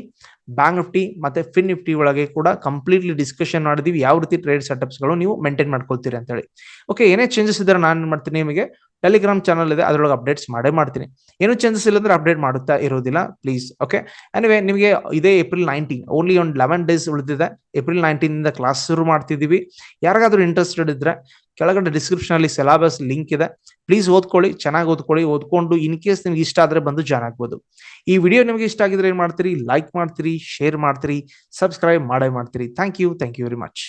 ಬ್ಯಾಂಕ್ ನಿಫ್ಟಿ ಮತ್ತೆ ಫಿನ್ ನಿಫ್ಟಿ ಒಳಗೆ ಕೂಡ ಕಂಪ್ಲೀಟ್ಲಿ ಡಿಸ್ಕಷನ್ ಮಾಡಿದ್ವಿ, ಯಾವ ರೀತಿ ಟ್ರೇಡ್ ಸೆಟಪ್ಸ್ಗಳು ನೀವು ಮೇಂಟೈನ್ ಮಾಡ್ಕೊಳ್ತೀರಿ ಅಂತ ಹೇಳಿ ಓಕೆ ಏನೇ ಚೇಂಜಸ್ ಇದ್ರೆ ನಾನು ಮಾಡ್ತೀನಿ ನಿಮಗೆ? ಟೆಲಿಗ್ರಾಮ್ ಚಾನಲ್ ಇದೆ, ಅದರೊಳಗೆ ಅಪ್ಡೇಟ್ಸ್ ಮಾಡೇ ಮಾಡ್ತೀನಿ. ಏನು ಚೇಂಜಸ್ ಇಲ್ಲ ಅಂದ್ರೆ ಅಪ್ಡೇಟ್ ಮಾಡುತ್ತಾ ಇರೋದಿಲ್ಲ ಪ್ಲೀಸ್ ಓಕೆ ಅನಿವೆ ನಿಮಗೆ ಇದೇ ಏಪ್ರಿಲ್ ನೈನ್ಟೀನ್ ಓನ್ಲಿ ಒಂದು ಲೆವೆನ್ ಡೇಸ್ ಉಳಿದಿದೆ. ಏಪ್ರಿಲ್ ನೈನ್ಟೀನ್ ಇಂದ ಕ್ಲಾಸ್ ಶುರು ಮಾಡ್ತಿದ್ದೀವಿ. ಯಾರಿಗಾದ್ರೂ ಇಂಟ್ರೆಸ್ಟೆಡ್ ಇದ್ರೆ, ಕೆಳಗಡೆ ಡಿಸ್ಕ್ರಿಪ್ಷನ್ ಅಲ್ಲಿ ಸಿಲಾಬಸ್ ಲಿಂಕ್ ಇದೆ. ಪ್ಲೀಸ್ ಓದ್ಕೊಳ್ಳಿ, ಚೆನ್ನಾಗಿ ಓದ್ಕೊಳ್ಳಿ, ಓದ್ಕೊಂಡು ಇನ್ ಕೇಸ್ ನಿಮ್ಗೆ ಇಷ್ಟ ಆದ್ರೆ ಬಂದು ಜಾಯ್ನ್ ಆಗ್ಬೋದು. ಈ ವಿಡಿಯೋ ನಿಮಗೆ ಇಷ್ಟ ಆಗಿದ್ರೆ ಏನ್ ಮಾಡ್ತೀರಿ? ಲೈಕ್ ಮಾಡ್ತೀರಿ ಶೇರ್ ಮಾಡ್ತೀರಿ ಸಬ್ಸ್ಕ್ರೈಬ್ ಮಾಡೇ ಮಾಡ್ತೀರಿ. Thank you thank you very much